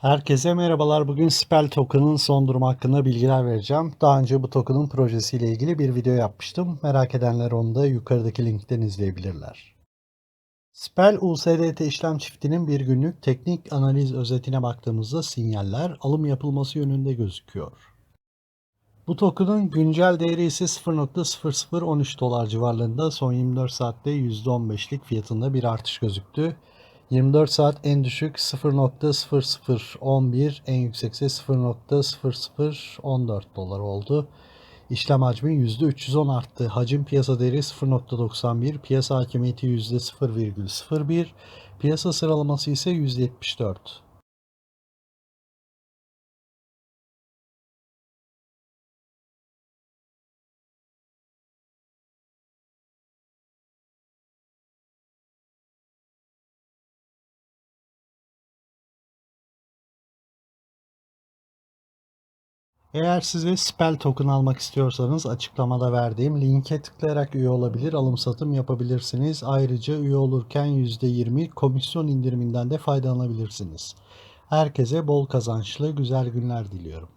Herkese merhabalar. Bugün Spell Token'ın son durumu hakkında bilgiler vereceğim. Daha önce bu token'ın projesiyle ilgili bir video yapmıştım. Merak edenler onu da yukarıdaki linkten izleyebilirler. Spell USDT işlem çiftinin bir günlük teknik analiz özetine baktığımızda sinyaller alım yapılması yönünde gözüküyor. Bu token'ın güncel değeri ise 0.0013 dolar civarlarında son 24 saatte %15'lik fiyatında bir artış gözüktü. 24 saat en düşük 0.0011 en yüksekse 0.0014 dolar oldu. İşlem hacmi %310 arttı. Hacim piyasa değeri 0.91, piyasa hakimiyeti %0,01, piyasa sıralaması ise %74. Eğer siz de Spell token almak istiyorsanız açıklamada verdiğim linke tıklayarak üye olabilir, alım satım yapabilirsiniz. Ayrıca üye olurken %20 komisyon indiriminden de faydalanabilirsiniz. Herkese bol kazançlı güzel günler diliyorum.